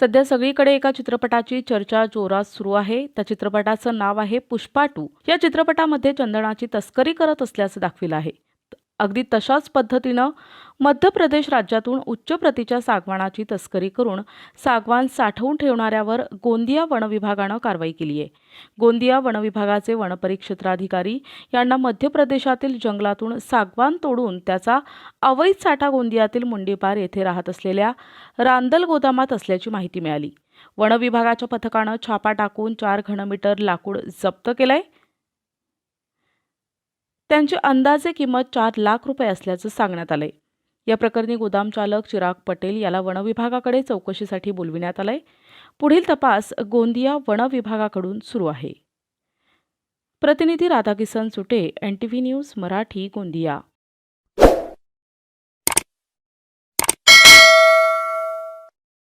सध्या सगळीकडे एका चित्रपटाची चर्चा जोरात सुरू आहे. त्या चित्रपटाचं नाव आहे पुष्पा टू. या चित्रपटामध्ये चंदनाची तस्करी करत असल्याचं दाखविलं आहे. अगदी तशाच पद्धतीनं मध्य प्रदेश राज्यातून उच्च प्रतीच्या सागवानाची तस्करी करून सागवान साठवून ठेवणाऱ्यावर गोंदिया वनविभागानं कारवाई केली आहे. गोंदिया वनविभागाचे वनपरिक्षेत्राधिकारी यांना मध्य प्रदेशातील जंगलातून सागवान तोडून त्याचा अवैध साठा गोंदियातील मुंडीपार येथे राहत असलेल्या रांदल गोदामात असल्याची माहिती मिळाली. वनविभागाच्या पथकानं छापा टाकून चार घनमीटर लाकूड जप्त केलंय. त्यांची अंदाजे किंमत चार लाख रुपये असल्याचं सांगण्यात आलंय. या प्रकरणी गोदाम चालक चिराग पटेल याला वन विभागाकडे चौकशीसाठी बोलविण्यात आलंय. पुढील तपास गोंदिया वन विभागाकडून सुरू आहे. प्रतिनिधी Radhakisan Sute N T V news Marathi Gondia.